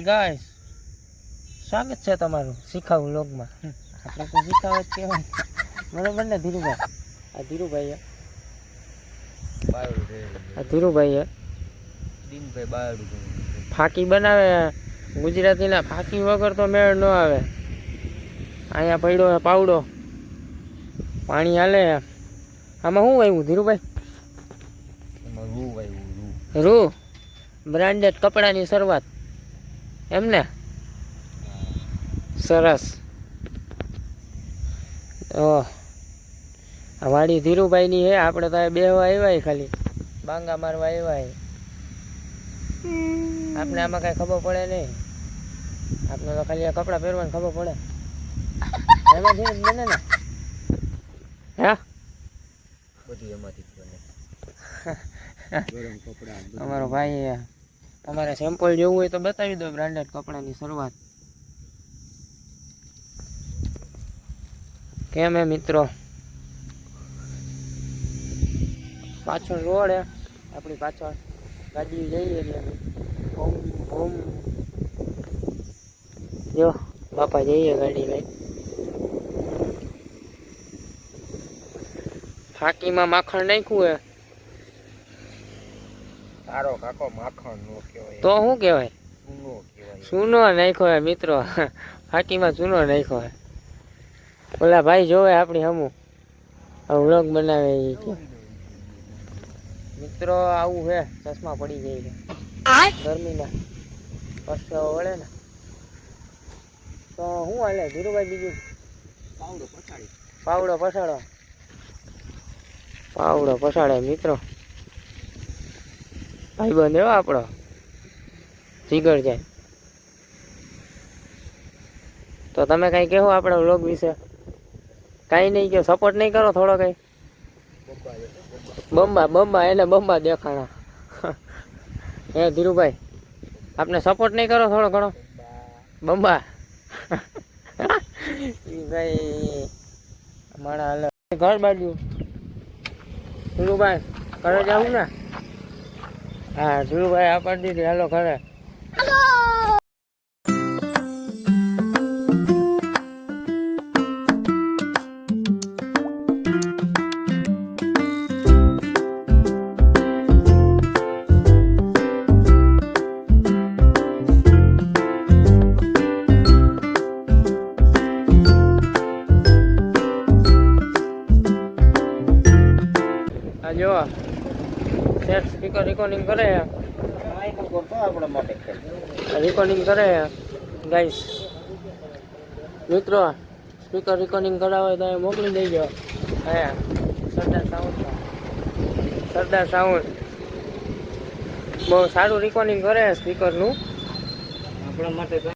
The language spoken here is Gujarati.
ગાય સ્વાગત છે તમારું શીખાવું લોગમાં આપણે તો શીખાવ જ કહેવાય. બરોબર ને ધીરુભાઈ? આ ધીરુભાઈ આ ધીરુભાઈ ફાકી બનાવે. ગુજરાતીના ફાકી વગર તો મેળ ન આવે. અહીંયા પડ્યો પાવડો. પાણી હાલે. આમાં શું આવ્યું ધીરુભાઈ? રૂ. બ્રાન્ડેડ કપડાની શરૂઆત. એમને? સરસ. ઓહ આ વાડી ધીરુભાઈની હે આપણે તો બેહવા આવ્યા ખાલી. બાંગા મારવા આવ્યા હે. આપણે આમાં કાંઈ ખબર પડે નહીં. આપણે તો ખાલી કપડાં પહેરવાની ખબર પડે. એમાંથી જ બને ને. હા? બધું એમાંથી જ બને. અમારો ભાઈ તમારે સેમ્પલ જોવું હોય તો બતાવી દો બ્રાન્ડેડ કપડાની શરૂઆત. કેમ હે મિત્રો? પાછળ રોડ હે. આપણી પાછળ ગાડી જઈએ એટલે ભૂમ ભૂમ. જો, બાપા જઈએ ગાડી લઈ. ફાકીમાં માખણ નાખ્યું હે. તારો કાકો માખણ નો કહેવાય. તો શું કહેવાય? ચૂનો કહેવાય. ચૂનો નાખ્યો હે મિત્રો. ફાટીમાં ચૂનો નાખ્યો હે ઓલા ભાઈ જોવે આપણી હમું. વ્લોગ બનાવે એ કે. મિત્રો આવું હે. ચશ્મા પડી જાય છે. ગરમીના પરસેવો વળે ને. તો શું હાલે? ધીરુભાઈ બીજું? પાવડો પસાડો પાવડો પસાડો પાવડો પસાડે મિત્રો. ભાઈબંધ એવો આપણો? જીગર જાય તો તમે કઈ કહો આપણા વ્લોગ વિશે? કાંઈ નહીં કહો સપોર્ટ નહીં કરો થોડો કઈ? બમ્બા બમ્બા એને બંબા દેખાણા. હે, ધીરુભાઈ, આપને સપોર્ટ નહીં કરો થોડો ઘણો? બંબા. ભાઈ ઘર બાજુ. ધીરુભાઈ, ઘરે જાવું ને? હા ધીરુભાઈ આ પાડી દીધી હાલો ખરે. જો સેટ સ્પીકર રિકોર્ડિંગ કરે. રિકોર્ડિંગ કરે. ગાઈસ મિત્રો સ્પીકર રેકોર્ડિંગ કરાવે તો એ મોકલી દેજો. હે, સરદાર સાઉન્ડ સરદાર સાઉન્ડ બહુ સારું રેકોર્ડિંગ કરે સ્પીકરનું આપણા માટે